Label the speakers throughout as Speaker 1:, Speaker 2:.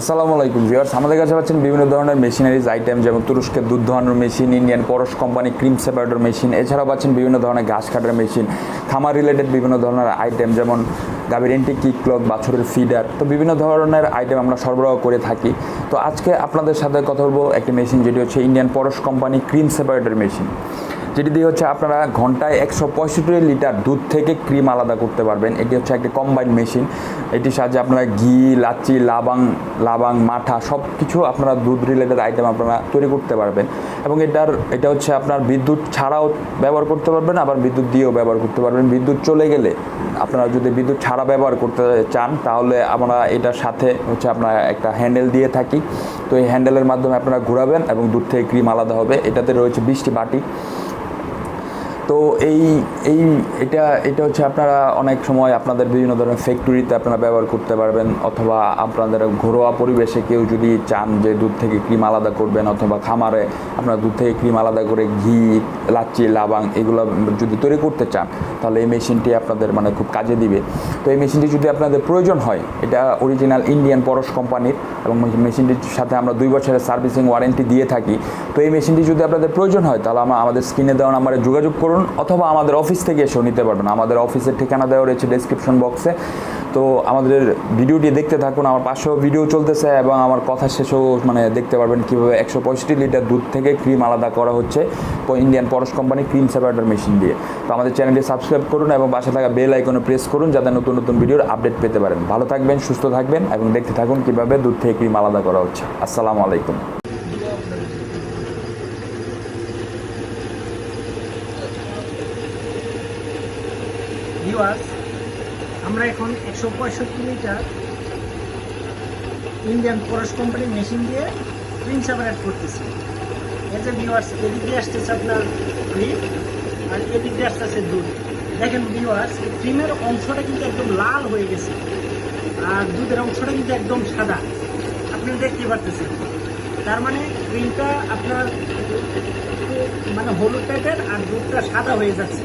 Speaker 1: আসসালামু আলাইকুম ভিউয়ার্স। আমাদের কাছে পাচ্ছেন বিভিন্ন ধরনের মেশিনারিজ আইটেম যেমন তুরস্কের দুধ দোহানোর machine, Indian Parash company cream separator machine, এছাড়াও পাচ্ছেন বিভিন্ন ধরনের ঘাস কাটার মেশিন, খামার রিলেটেড বিভিন্ন ধরনের আইটেম যেমন গাভীর এন্টি কিক ক্লক বাছুরের ফিডার তো বিভিন্ন ধরনের আইটেম আমরা সরবরাহ করে থাকি। তো আজকে আপনাদের সাথে কথা বলব একটি মেশিন, যেটি হচ্ছে Indian Parash company cream separator machine. যেটি দিয়ে হচ্ছে আপনারা ঘন্টায় একশো পঁয়ষট্টি লিটার দুধ থেকে ক্রিম আলাদা করতে পারবেন। এটি হচ্ছে একটি কম্বাইন মেশিন এটির সাহায্যে আপনারা ঘি, লাচ্ছি, লাবাং লাবাং, মাঠা সব কিছু আপনারা দুধ রিলেটেড আইটেম আপনারা তৈরি করতে পারবেন। এবং এটার, এটা হচ্ছে আপনার বিদ্যুৎ ছাড়াও ব্যবহার করতে পারবেন, আবার বিদ্যুৎ দিয়েও ব্যবহার করতে পারবেন। বিদ্যুৎ চলে গেলে আপনারা যদি বিদ্যুৎ ছাড়া ব্যবহার করতে চান, তাহলে আমরা এটার সাথে হচ্ছে আপনার একটা হ্যান্ডেল দিয়ে থাকি। তো এই হ্যান্ডেলের মাধ্যমে আপনারা ঘোরাবেন এবং দুধ থেকে ক্রিম আলাদা হবে। এটাতে রয়েছে বিশটি বাটি। তো এই এই, এটা এটা হচ্ছে আপনারা অনেক সময় আপনাদের বিভিন্ন ধরনের ফ্যাক্টরিতে আপনারা ব্যবহার করতে পারবেন অথবা আপনাদের ঘরোয়া পরিবেশে কেউ যদি চান যে দুধ থেকে ক্রিম আলাদা করবেন অথবা খামারে আপনারা দুধ থেকে ক্রিম আলাদা করে ঘি, লাচ্ছি, লাবাং এগুলো যদি তৈরি করতে চান, তাহলে এই মেশিনটি আপনাদের মানে খুব কাজে দিবে। তো এই মেশিনটি যদি আপনাদের প্রয়োজন হয়, এটা অরিজিনাল ইন্ডিয়ান পরশ কোম্পানির এবং মেশিনটির সাথে আমরা দুই বছরের সার্ভিসিং ওয়ারেন্টি দিয়ে থাকি, তো এই মেশিনটি যদি আপনাদের প্রয়োজন হয়, তাহলে আমাদের স্ক্রিনে দেওয়া নাম্বারে যোগাযোগ করুন। অথবা আমাদের অফিস থেকে এসেও নিতে পারবেন। আমাদের অফিসের ঠিকানা দেওয়া রয়েছে ডেসক্রিপশন বক্সে তো আমাদের ভিডিওটি দেখতে থাকুন, আমার পাশেও ভিডিও চলতেছে এবং আমার কথা শেষেও মানে দেখতে পারবেন কীভাবে একশো পঁয়ষট্টি লিটার দুধ থেকে ক্রিম আলাদা করা হচ্ছে Indian Parash company cream separator machine দিয়ে। তো আমাদের চ্যানেলটি সাবস্ক্রাইব করুন এবং পাশে থাকা বেল আইকনে প্রেস করুন, যাতে নতুন নতুন ভিডিওর আপডেট পেতে পারেন। ভালো থাকবেন, সুস্থ থাকবেন এবং দেখতে থাকুন কীভাবে দুধ থেকে ক্রিম আলাদা করা হচ্ছে। আসসালামু আলাইকুম।
Speaker 2: ভিউয়ার্স আমরা এখন একশো পঁয়ষট্টি লিটার ইন্ডিয়ান পরশ কোম্পানির মেশিন দিয়ে ক্রিম সেপারেট করতেছি। এই যে ভিউয়ার্স এদিক আসতেছে আপনার ক্রিম আর এদিক আসতেছে দুধ দেখেন ভিউয়ার্স এই ক্রিমের অংশটা কিন্তু একদম লাল হয়ে গেছে আর দুধের অংশটা কিন্তু একদম সাদা। আপনি দেখতে পারতেছেন। তার মানে ক্রিমটা আপনার মানে হলুদ টাইপের আর দুধটা সাদা হয়ে যাচ্ছে।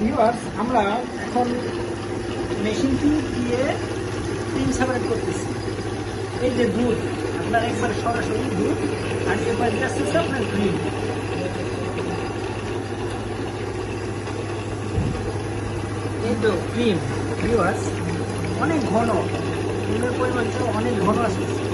Speaker 2: ভিউয়ার্স আমরা এখন মেশিনটি দিয়ে ক্রিম সেপারেট করতেছি। এই যে দুধ আপনার একবারে সরাসরি দুধ আর এবার আসতেছে আপনার ক্রিম এই তো ক্রিম ভিউয়ার্স অনেক ঘন। ক্রিমের পরিমাণটা অনেক ঘন আসতেছে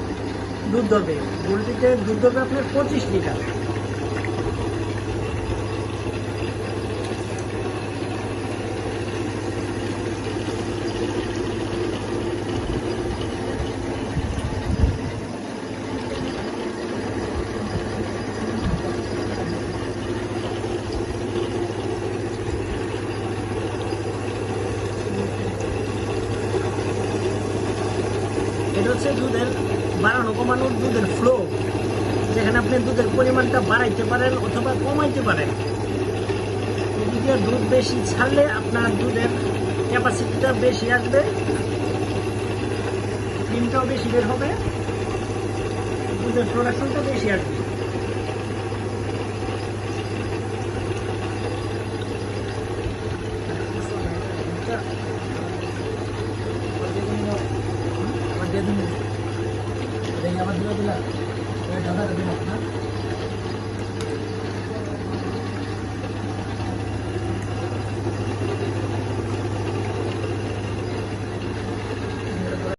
Speaker 2: দুধ ধরবে পোলট্রিতে দুধ ধরবে আপনার পঁচিশ লিটার। এটা হচ্ছে দুধের বাড়ানো, কমানোর দুধের ফ্লো যেখানে আপনি দুধের পরিমাণটা বাড়াইতে পারেন অথবা কমাইতে পারেন। এদিকে দুধ বেশি ছাড়লে আপনার দুধের ক্যাপাসিটিটা বেশি আসবে, ডিমটাও বেশি বের হবে, দুধের প্রোডাকশনটা বেশি আসবে। আবার দিয়ে দিন আবার দিয়ে দিলা ঢাকা দিলাম